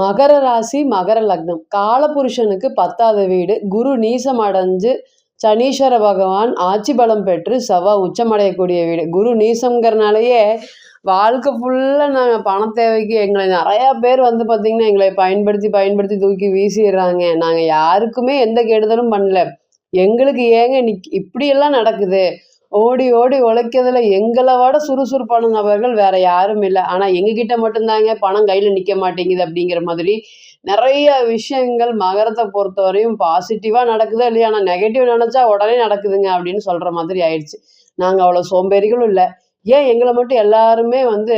மகர ராசி மகர லக்னம். காலபுருஷனுக்கு பத்தாவது வீடு. குரு நீசம் அடைஞ்சு சனீஸ்வர பகவான் ஆட்சி பலம் பெற்று செவ்வா உச்சமடையக்கூடிய வீடு. குரு நீசம்ங்கிறனாலேயே வாழ்க்கை ஃபுல்லாக நாங்கள் பண தேவைக்கு எங்களை நிறையா பேர் வந்து பார்த்திங்கன்னா எங்களை பயன்படுத்தி பயன்படுத்தி தூக்கி வீசிடுறாங்க. நாங்கள் யாருக்குமே எந்த கெடுதலும் பண்ணல. எங்களுக்கு ஏங்க நிக் இப்படியெல்லாம் நடக்குது? ஓடி ஓடி உழைக்கிறதுல எங்களை விட சுறுசுறுப்பான நபர்கள் வேற யாரும் இல்லை. ஆனால் எங்ககிட்ட மட்டும்தாங்க பணம் கையில் நிற்க மாட்டேங்குது அப்படிங்கிற மாதிரி நிறைய விஷயங்கள் மகரத்தை பொறுத்தவரையும் பாசிட்டிவாக நடக்குதோ இல்லையா? ஆனால் நெகட்டிவ் நினச்சா உடனே நடக்குதுங்க அப்படின்னு சொல்கிற மாதிரி ஆயிடுச்சு. நாங்கள் அவ்வளோ சோம்பேறிகளும் இல்லை. ஏன் எங்களை மட்டும் எல்லாருமே வந்து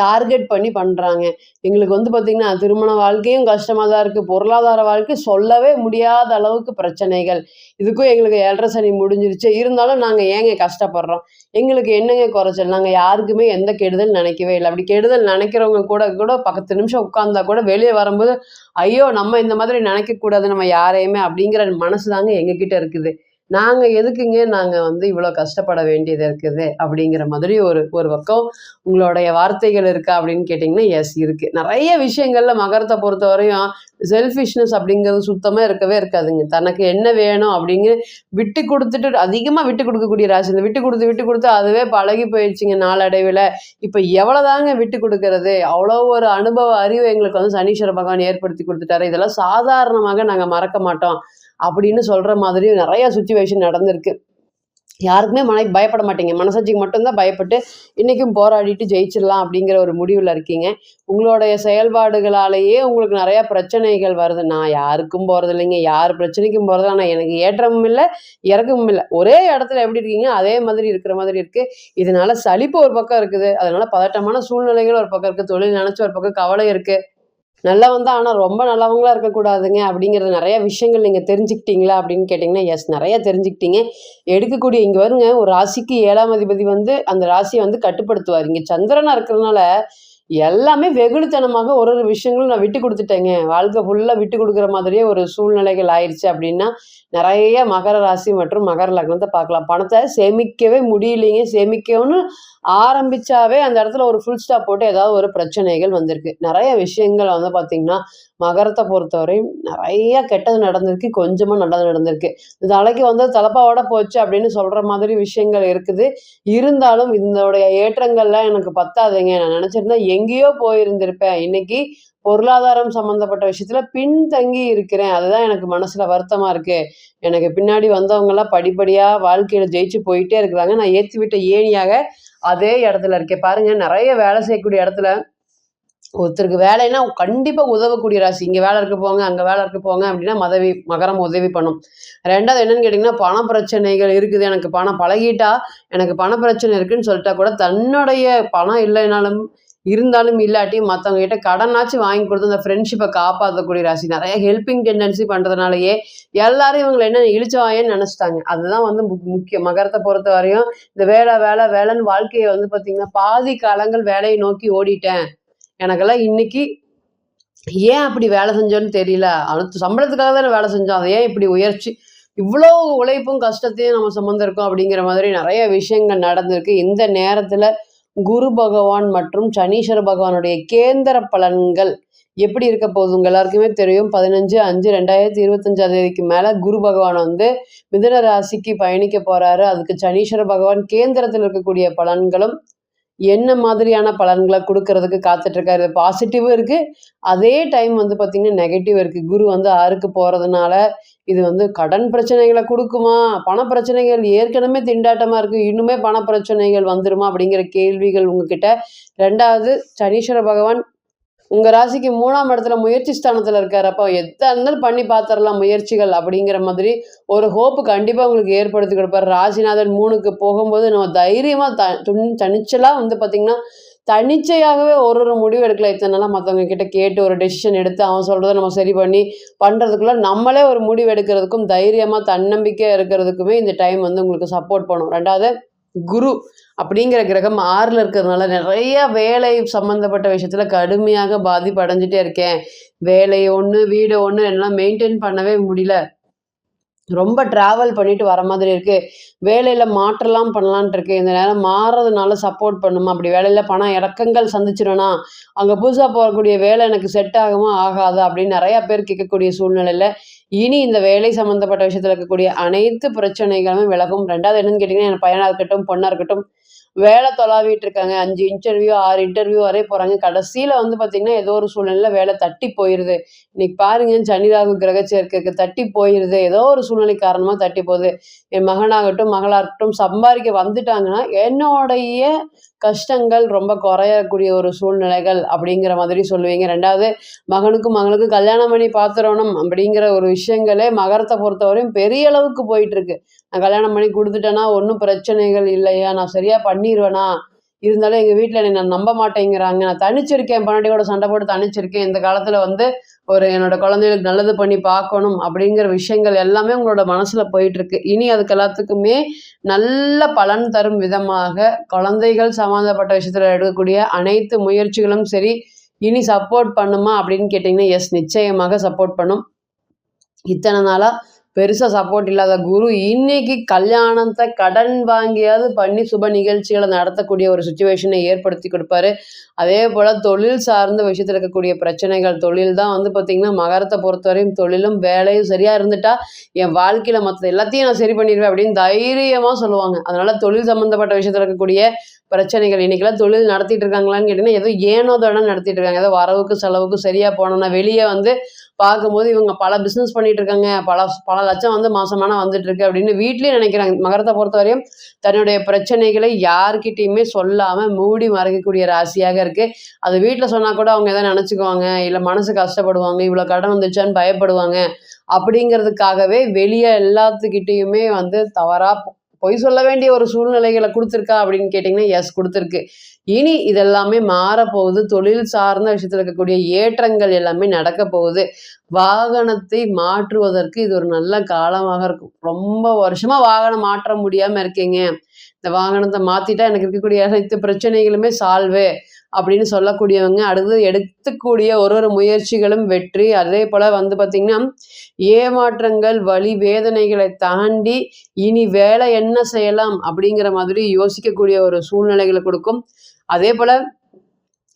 டார்கெட் பண்ணி பண்ணுறாங்க எங்களுக்கு வந்து பார்த்திங்கன்னா திருமண வாழ்க்கையும் கஷ்டமாக தான் இருக்குது பொருளாதார வாழ்க்கை சொல்லவே முடியாத அளவுக்கு பிரச்சனைகள். இதுக்கும் எங்களுக்கு ஏழரை சனி முடிஞ்சிருச்சு. இருந்தாலும் நாங்கள் ஏங்க கஷ்டப்படுறோம்? எங்களுக்கு என்னங்க குறைச்சல்? நாங்கள் யாருக்குமே எந்த கெடுதல் நினைக்கவே இல்லை. அப்படி கெடுதல் நினைக்கிறவங்க கூட கூட பத்து நிமிஷம் உட்காந்தா கூட வெளியே வரும்போது ஐயோ நம்ம இந்த மாதிரி நினைக்கக்கூடாது. நம்ம யாரையுமே அப்படிங்கிற மனசு தாங்க எங்ககிட்ட இருக்குது. நாங்கள் எதுக்குங்க நாங்கள் வந்து இவ்வளோ கஷ்டப்பட வேண்டியது இருக்குது? அப்படிங்கிற மாதிரி ஒரு ஒரு பக்கம் உங்களுடைய வார்த்தைகள் இருக்கா அப்படின்னு கேட்டிங்கன்னா எஸ் இருக்குது நிறைய விஷயங்களில் மகரத்தை பொறுத்த வரையும் செல்ஃபிஷ்னஸ் அப்படிங்கிறது சுத்தமாக இருக்கவே இருக்காதுங்க. தனக்கு என்ன வேணும் அப்படிங்கிற விட்டு கொடுத்துட்டு அதிகமாக விட்டு கொடுக்கக்கூடிய ராசி. இந்த விட்டு கொடுத்து விட்டு கொடுத்து அதுவே பழகி போயிடுச்சுங்க நாளடைவில். இப்போ எவ்வளோதாங்க விட்டு கொடுக்கறது? அவ்வளோ ஒரு அனுபவ அறிவு எங்களுக்கு வந்து சனீஸ்வர பகவான் ஏற்படுத்தி கொடுத்துட்டாரு. இதெல்லாம் சாதாரணமாக நாங்கள் மறக்க மாட்டோம். அப்படின்னு சொல்கிற மாதிரி நிறைய சுச்சுவேஷன் நடந்திருக்கு. யாருக்குமே மன பயப்பட மாட்டீங்க. மனசாட்சிக்கு மட்டும்தான் பயப்பட்டு இன்றைக்கும் போராடிட்டு ஜெயிச்சிடலாம் அப்படிங்கிற ஒரு முடிவில் இருக்கீங்க. உங்களுடைய செயல்பாடுகளாலேயே உங்களுக்கு நிறையா பிரச்சனைகள் வருது. நான் யாருக்கும் போகிறது இல்லைங்க. யார் பிரச்சனைக்கும் போகிறது ஆனால் எனக்கு ஏற்றமும் இல்லை இறக்கமும் இல்லை. ஒரே இடத்துல எப்படி இருக்கீங்க அதே மாதிரி இருக்கிற மாதிரி இருக்குது இதனால சலிப்பு ஒரு பக்கம் இருக்குது. அதனால் பதட்டமான சூழ்நிலைகள் ஒரு பக்கம் இருக்குது தொழில் நினச்சி ஒரு பக்கம் கவலை இருக்குது நல்லவன் தான் ஆனால் ரொம்ப நல்லவங்களாக இருக்கக்கூடாதுங்க அப்படிங்கிறது நிறைய விஷயங்கள் நீங்கள் தெரிஞ்சுக்கிட்டீங்களா அப்படின்னு கேட்டிங்கன்னா எஸ் நிறைய தெரிஞ்சுக்கிட்டீங்க. எடுக்கக்கூடிய இங்கே வருங்க ஒரு ராசிக்கு ஏழாம் அதிபதி வந்து அந்த ராசியை வந்து கட்டுப்படுத்துவார். இங்கே சந்திரனாக இருக்கிறதுனால எல்லாமே வெகுளித்தனமாக ஒரு ஒரு விஷயங்களும் நான் விட்டு கொடுத்துட்டேங்க. வாழ்க்கை ஃபுல்லாக விட்டு கொடுக்குற மாதிரியே ஒரு சூழ்நிலைகள் ஆயிடுச்சு அப்படின்னா நிறைய மகர ராசி மற்றும் மகர லக்னத்தை பார்க்கலாம். பணத்தை சேமிக்கவே முடியலைங்க. சேமிக்கணும்னு ஆரம்பிச்சாவே அந்த இடத்துல ஒரு ஃபுல் ஸ்டாப் போட்டு ஏதாவது ஒரு பிரச்சனைகள் வந்திருக்கு. நிறைய விஷயங்கள் வந்து பார்த்திங்கன்னா மகரத்தை பொறுத்தவரையும் நிறைய கெட்டது நடந்திருக்கு. கொஞ்சமாக நல்லது நடந்திருக்கு. இந்த தலைக்கு வந்து தலப்பாவோட போச்சு அப்படின்னு சொல்கிற மாதிரி விஷயங்கள் இருக்குது. இருந்தாலும் இதனுடைய ஏற்றங்கள்லாம் எனக்கு பத்தாதுங்க. நான் நினச்சிருந்தா எங்கேயோ போயிருந்திருப்பேன். இன்னைக்கு பொருளாதாரம் சம்மந்தப்பட்ட விஷயத்துல பின்தங்கி இருக்கிறேன். அதுதான் எனக்கு மனசுல வருத்தமா இருக்கு. எனக்கு பின்னாடி வந்தவங்கெல்லாம் படிப்படியா வாழ்க்கையில ஜெயிச்சு போயிட்டே இருக்கிறாங்க. நான் ஏற்றி விட்ட ஏணியாக அதே இடத்துல இருக்கே பாருங்க நிறைய வேலை செய்யக்கூடிய இடத்துல ஒருத்தருக்கு வேலைன்னா கண்டிப்பாக உதவக்கூடிய ராசி. இங்கே வேலை இருக்க போங்க அங்கே வேலை இருக்க போங்க அப்படின்னா மதவி மகரம் உதவி பண்ணும். ரெண்டாவது என்னன்னு கேட்டிங்கன்னா பண பிரச்சனைகள் இருக்குது. எனக்கு பணம் பழகிட்டா எனக்கு பண பிரச்சனை இருக்குன்னு சொல்லிட்டா கூட தன்னுடைய பணம் இல்லைனாலும் இருந்தாலும் இல்லாட்டி மற்றவங்க கிட்ட கடனாச்சும் வாங்கி கொடுத்து அந்த ஃப்ரெண்ட்ஷிப்பை காப்பாற்றக்கூடிய ராசி. நிறைய ஹெல்பிங் டெண்டன்சி பண்ணுறதுனாலயே எல்லாரும் இவங்களை என்ன இழிச்சவாயன்னு நினச்சிட்டாங்க. அதுதான் வந்து மு- முக்கியம். மகரத்தை பொறுத்த வரையும் இந்த வேலை வேலை வேலைன்னு வாழ்க்கையை வந்து பார்த்திங்கன்னா பாதி காலங்கள் வேலையை நோக்கி ஓடிட்டேன். எனக்கெல்லாம் இன்னைக்கு ஏன் அப்படி வேலை செஞ்சோன்னு தெரியல. அடுத்து சம்பளத்துக்காக தானே வேலை செஞ்சோம். அதை ஏன் இப்படி உயர்ச்சி? இவ்வளோ உழைப்பும் கஷ்டத்தையும் நம்ம சுமந்திருக்கோம் அப்படிங்கிற மாதிரி நிறைய விஷயங்கள் நடந்திருக்கு. இந்த நேரத்தில் குரு பகவான் மற்றும் சனீஸ்வர பகவானுடைய கேந்திர பலன்கள் எப்படி இருக்க போகுது? உங்க எல்லாருக்குமே தெரியும். பதினஞ்சு அஞ்சு ரெண்டாயிரத்தி இருபத்தஞ்சாம் தேதிக்கு மேலே குரு பகவான் வந்து மிதுன ராசிக்கு பயணிக்க போறாரு. அதுக்கு சனீஸ்வர பகவான் கேந்திரத்தில் இருக்கக்கூடிய பலன்களும் என்ன மாதிரியான பலன்களை கொடுக்கறதுக்கு காத்துட்டு இருக்காரு பாசிட்டிவும் இருக்கு. அதே டைம் வந்து பார்த்தீங்கன்னா நெகட்டிவ் இருக்கு. குரு வந்து ஆறுக்கு போறதுனால இது வந்து கடன் பிரச்சனைகளை கொடுக்குமா? பண பிரச்சனைகள் ஏற்கனவே திண்டாட்டமா இருக்கு. இன்னுமே பண பிரச்சனைகள் வந்துருமா அப்படிங்கிற கேள்விகள் உங்ககிட்ட. ரெண்டாவது சனீஸ்வர பகவான் உங்கள் ராசிக்கு மூணாம் இடத்துல முயற்சி ஸ்தானத்தில் இருக்கார். அப்போ எத்தனை இருந்தாலும் பண்ணி பார்த்துடலாம் முயற்சிகள் அப்படிங்கிற மாதிரி ஒரு ஹோப்பு கண்டிப்பாக உங்களுக்கு ஏற்படுத்தி கொடுப்பார். ராசிநாதன் மூணுக்கு போகும்போது நம்ம தைரியமாக த துணி தனிச்சலாக வந்து பார்த்திங்கன்னா தனிச்சையாகவே ஒரு ஒரு முடிவு எடுக்கல இத்தனை நாளாக மற்றவங்க கிட்ட கேட்டு ஒரு டெசிஷன் எடுத்து அவன் சொல்கிறத நம்ம சரி பண்ணி பண்ணுறதுக்குள்ள நம்மளே ஒரு முடிவு எடுக்கிறதுக்கும் தைரியமாக தன்னம்பிக்கை இருக்கிறதுக்குமே இந்த டைம் வந்து உங்களுக்கு சப்போர்ட் பண்ணும். ரெண்டாவது குரு அப்படிங்கிற கிரகம் ஆறில் இருக்கிறதுனால நிறைய வேலை சம்மந்தப்பட்ட விஷயத்தில் கடுமையாக பாதிப்பு அடைஞ்சிட்டே இருக்கேன். வேலையை ஒன்று வீடு ஒன்று எல்லாம் மெயின்டைன் பண்ணவே முடியல. ரொம்ப ட்ராவல் பண்ணிட்டு வர மாதிரி இருக்குது வேலையில் மாற்றலாம் பண்ணலான்ட்டு இருக்கு. இந்த நேரம் மாறுறதுனால சப்போர்ட் பண்ணுமா? அப்படி வேலையில் பணம் இறக்கங்கள் சந்திச்சிடும்னா அங்கே புதுசாக போகக்கூடிய வேலை எனக்கு செட் ஆகுமா? ஆகாது? அப்படின்னு நிறையா பேர் கேட்கக்கூடிய சூழ்நிலையில் இனி இந்த வேலை சம்மந்தப்பட்ட விஷயத்தில் இருக்கக்கூடிய அனைத்து பிரச்சனைகளும் விலகும். ரெண்டாவது என்னன்னு கேட்டிங்கன்னா என் பையனாக இருக்கட்டும் பொண்ணாக இருக்கட்டும் வேலை தொலாவிட்டு இருக்காங்க. அஞ்சு இன்டர்வியூ ஆறு இன்டர்வியூ வரை போகிறாங்க கடைசியில் வந்து பார்த்திங்கன்னா ஏதோ ஒரு சூழ்நிலையில் வேலை தட்டி போயிடுது இன்னைக்கு பாருங்க சனி ராகு கிரக சேர்க்கைக்கு தட்டி போயிடுது ஏதோ ஒரு சூழ்நிலை காரணமாக தட்டி போகுது. என் மகனாகட்டும் மகளாக இருக்கட்டும் சம்பாதிக்க வந்துட்டாங்கன்னா என்னுடைய கஷ்டங்கள் ரொம்ப குறையக்கூடிய ஒரு சூழ்நிலைகள் அப்படிங்கிற மாதிரி சொல்லுவீங்க. ரெண்டாவது மகனுக்கும் மகளுக்கும் கல்யாணம் பண்ணி பார்த்துடணும் அப்படிங்கிற ஒரு விஷயங்களே மகரத்தை பொறுத்தவரையும் பெரிய அளவுக்கு போயிட்டு இருக்கு. நான் கல்யாணம் பண்ணி கொடுத்துட்டேன்னா ஒன்றும் பிரச்சனைகள் இல்லையா? நான் சரியாக பண்ணிடுவேனா இருந்தாலும் எங்கள் வீட்டில் என்னை நான் நம்ப மாட்டேங்கிறாங்க. நான் தனிச்சிருக்கேன். பொண்டாட்டியோட சண்டை போட்டு தனிச்சிருக்கேன். இந்த காலத்தில் வந்து ஒரு என்னோட குழந்தைகளுக்கு நல்லது பண்ணி பார்க்கணும் அப்படிங்கிற விஷயங்கள் எல்லாமே உங்களோட மனசில் போயிட்டுருக்கு. இனி அதுக்கு எல்லாத்துக்குமே நல்ல பலன் தரும் விதமாக குழந்தைகள் சம்மந்தப்பட்ட விஷயத்தில் எடுக்கக்கூடிய அனைத்து முயற்சிகளும் சரி இனி சப்போர்ட் பண்ணுமா அப்படின்னு கேட்டிங்கன்னா எஸ் நிச்சயமாக சப்போர்ட் பண்ணும். இத்தனை நாளாக பெருசாக சப்போர்ட் இல்லாத குரு இன்னைக்கு கல்யாணத்தை கடன் வாங்கியாவது பண்ணி சுப நிகழ்ச்சிகளை நடத்தக்கூடிய ஒரு சுச்சுவேஷனை ஏற்படுத்தி கொடுப்பாரு. அதே போல் தொழில் சார்ந்த விஷயத்தில் இருக்கக்கூடிய பிரச்சனைகள் தொழில் தான் வந்து பார்த்திங்கன்னா மகரத்தை பொறுத்தவரையும் தொழிலும் வேலையும் சரியாக இருந்துட்டா என் வாழ்க்கையில் மற்ற எல்லாத்தையும் நான் சரி பண்ணிடுவேன் அப்படின்னு தைரியமாக சொல்லுவாங்க. அதனால் தொழில் சம்மந்தப்பட்ட விஷயத்தில் இருக்கக்கூடிய பிரச்சனைகள் இன்றைக்கெல்லாம் தொழில் நடத்திட்டு இருக்காங்களான்னு கேட்டிங்கன்னா ஏதோ ஏனோ தடம் நடத்திட்டு இருக்காங்க. ஏதோ வரவுக்கு செலவுக்கு சரியாக போனோம்னா வெளியே வந்து பார்க்கும்போது இவங்க பல பிஸ்னஸ் பண்ணிட்டு இருக்காங்க பல பல லட்சம் வந்து மாசமான வந்துட்டு இருக்கு அப்படின்னு வீட்லேயும் நினைக்கிறாங்க. மகரத்தை பொறுத்தவரையும் தன்னுடைய பிரச்சனைகளை யாருக்கிட்டையுமே சொல்லாமல் மூடி மறைக்கக்கூடிய ராசியாக இருக்குது அது வீட்டில் சொன்னால் கூட அவங்க எதாவது நினச்சிக்குவாங்க? இல்லை மனசு கஷ்டப்படுவாங்க. இவ்வளோ கடன் வந்துச்சான்னு பயப்படுவாங்க. அப்படிங்கிறதுக்காகவே வெளியே எல்லாத்துக்கிட்டேயுமே வந்து தவறாக பொய் சொல்ல வேண்டிய ஒரு சூழ்நிலைகளை கொடுத்துருக்கா அப்படின்னு கேட்டிங்கன்னா எஸ் கொடுத்துருக்கு. இனி இதெல்லாமே மாறப்போகுது. தொழில் சார்ந்த விஷயத்தில் இருக்கக்கூடிய ஏற்றங்கள் எல்லாமே நடக்க போகுது. வாகனத்தை மாற்றுவதற்கு இது ஒரு நல்ல காலமாக இருக்கும். ரொம்ப வருஷமாக வாகனம் மாற்ற முடியாமல் இருக்கீங்க. இந்த வாகனத்தை மாற்றிட்டா எனக்கு இருக்கக்கூடிய அனைத்து பிரச்சனைகளுமே சால்வு அப்படின்னு சொல்லக்கூடியவங்க அடுத்தது எடுத்துக்கூடிய ஒரு ஒரு முயற்சிகளும் வெற்றி. அதே போல் வந்து பார்த்திங்கன்னா ஏமாற்றங்கள் வழி வேதனைகளை தாண்டி இனி வேலை என்ன செய்யலாம் அப்படிங்கிற மாதிரி யோசிக்கக்கூடிய ஒரு சூழ்நிலைகளை கொடுக்கும். அதே போல்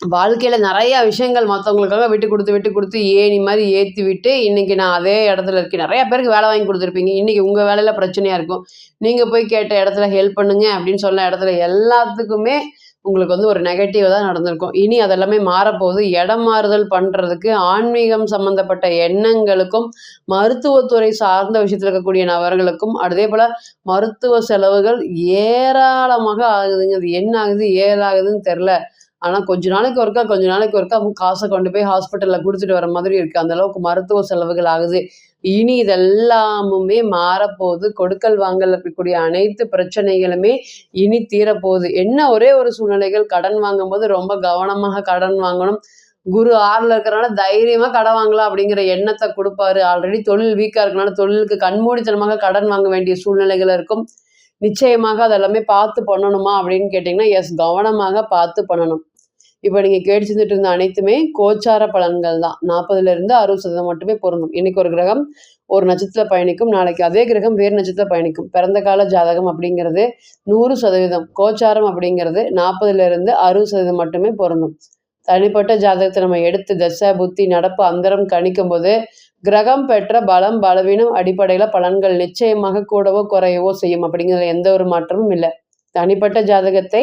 வாழ்க்கையில் நிறையா விஷயங்கள் மற்றவங்களுக்காக விட்டு கொடுத்து விட்டு கொடுத்து ஏணி மாதிரி ஏற்றி விட்டு இன்றைக்கி நான் அதே இடத்துல இருக்கேன். நிறையா பேருக்கு வேலை வாங்கி கொடுத்துருப்பீங்க. இன்றைக்கி உங்கள் வேலையில் பிரச்சனையாக இருக்கும். நீங்கள் போய் கேட்ட இடத்துல ஹெல்ப் பண்ணுங்க அப்படின்னு சொன்ன இடத்துல எல்லாத்துக்குமே உங்களுக்கு வந்து ஒரு நெகட்டிவ் தான் நடந்திருக்கும். இனி அதெல்லாமே மாறப்போகுது. இடம் மாறுதல் பண்ணுறதுக்கு ஆன்மீகம் சம்மந்தப்பட்ட எண்ணங்களுக்கும் மருத்துவத்துறை சார்ந்த விஷயத்தில் இருக்கக்கூடிய நபர்களுக்கும் அதே போல் மருத்துவ செலவுகள் ஏராளமாக ஆகுதுங்க. அது என்ன ஆகுது ஏதாகுதுன்னு தெரில ஆனால் கொஞ்ச நாளைக்கு ஒருக்கா கொஞ்ச நாளைக்கு ஒருக்கா காசை கொண்டு போய் ஹாஸ்பிட்டலில் கொடுத்துட்டு வர மாதிரி இருக்குது அந்தளவுக்கு மருத்துவ செலவுகள் ஆகுது. இனி இதெல்லாமுமே மாறப்போகுது. கொடுக்கல் வாங்கல் இருக்கக்கூடிய அனைத்து பிரச்சனைகளுமே இனி தீரப்போகுது. என்ன ஒரே ஒரு சூழ்நிலைகள்? கடன் வாங்கும்போது ரொம்ப கவனமாக கடன் வாங்கணும். குரு ஆறில் இருக்கிறனால தைரியமாக கடன் வாங்கலாம் அப்படிங்கிற எண்ணத்தை கொடுப்பாரு. ஆல்ரெடி தொழில் வீக்காக இருக்கனால தொழிலுக்கு கண்மூடித்தனமாக கடன் வாங்க வேண்டிய சூழ்நிலைகள் இருக்கும். நிச்சயமாக அதெல்லாமே பார்த்து பண்ணணுமா அப்படின்னு கேட்டிங்கன்னா எஸ் கவனமாக பார்த்து பண்ணணும். இப்போ நீங்கள் கேட்டு செஞ்சுட்டு இருந்த அனைத்துமே கோச்சார பலன்கள் தான். நாற்பதுலேருந்து அறுபது சதவீதம் மட்டுமே பொருந்தும். இன்னைக்கு ஒரு கிரகம் ஒரு நட்சத்திர பயணிக்கும் நாளைக்கு அதே கிரகம் வேறு நட்சத்திரத்தில் பயணிக்கும். பிறந்த கால ஜாதகம் அப்படிங்கிறது நூறு சதவீதம். கோச்சாரம் அப்படிங்கிறது நாற்பதுலேருந்து அறுபது சதவீதம் மட்டுமே பொருந்தும். தனிப்பட்ட ஜாதகத்தை நம்ம எடுத்து தசை புத்தி நடப்பு அந்தரம் கணிக்கும் போது கிரகம் பெற்ற பலம் பலவீனம் அடிப்படையில் பலன்கள் நிச்சயமாக கூடவோ குறையவோ செய்யும். அப்படிங்கிறதுல எந்த ஒரு மாற்றமும் இல்லை. தனிப்பட்ட ஜாதகத்தை